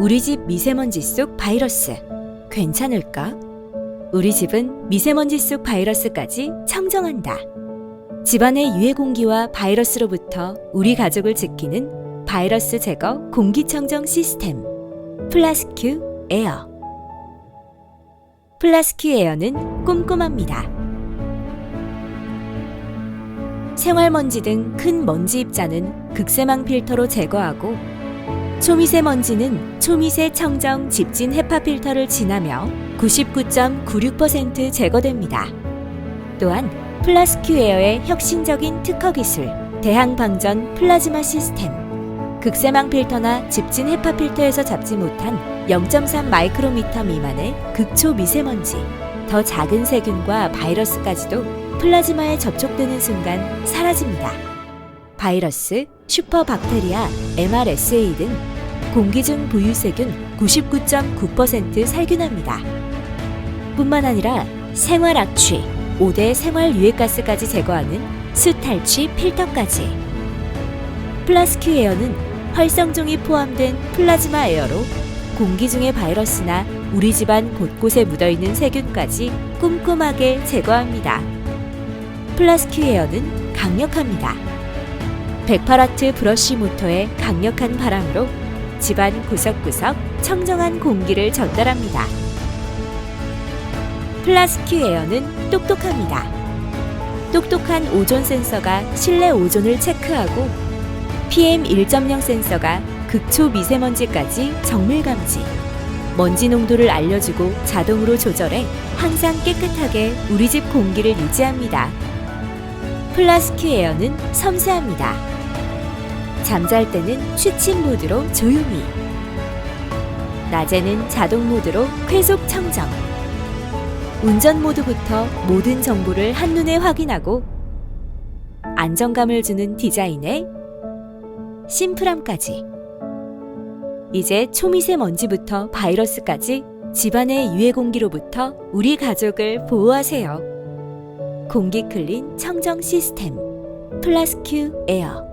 우리 집 미세먼지 속 바이러스. 괜찮을까? 우리 집은 미세먼지 속 바이러스까지 청정한다. 집안의 유해 공기와 바이러스로부터 우리 가족을 지키는 바이러스 제거 공기청정 시스템. 플라스큐 에어. 플라스큐 에어는 꼼꼼합니다. 생활먼지 등 큰 먼지 입자는 극세망 필터로 제거하고 초미세먼지는 초미세 청정 집진 헤파 필터를 지나며 99.96% 제거됩니다. 또한 플라스큐 에어의 혁신적인 특허 기술 대항 방전 플라즈마 시스템 극세망 필터나 집진 헤파 필터에서 잡지 못한 0.3 마이크로미터 미만의 극초 미세먼지 더 작은 세균과 바이러스까지도 플라즈마에 접촉되는 순간 사라집니다. 바이러스, 슈퍼박테리아, MRSA 등 공기 중 부유세균 99.9% 살균합니다. 뿐만 아니라 생활 악취, 5대 생활 유해가스까지 제거하는 수탈취 필터까지. 플라스큐 에어는 활성종이 포함된 플라즈마 에어로 공기 중의 바이러스나 우리 집안 곳곳에 묻어있는 세균까지 꼼꼼하게 제거합니다. 플라스큐 에어는 강력합니다. 108와트 브러쉬 모터의 강력한 바람으로 집안 구석구석 청정한 공기를 전달합니다. 플라스큐 에어는 똑똑합니다. 똑똑한 오존 센서가 실내 오존을 체크하고 PM 1.0 센서가 극초 미세먼지까지 정밀 감지. 먼지 농도를 알려주고 자동으로 조절해 항상 깨끗하게 우리 집 공기를 유지합니다. 플라스큐 에어는 섬세합니다. 잠잘 때는 취침 모드로 조용히. 낮에는 자동 모드로 쾌속 청정. 운전 모드부터 모든 정보를 한눈에 확인하고 안정감을 주는 디자인에 심플함까지. 이제 초미세먼지부터 바이러스까지 집안의 유해 공기로부터 우리 가족을 보호하세요. 공기 클린 청정 시스템 플라스큐 에어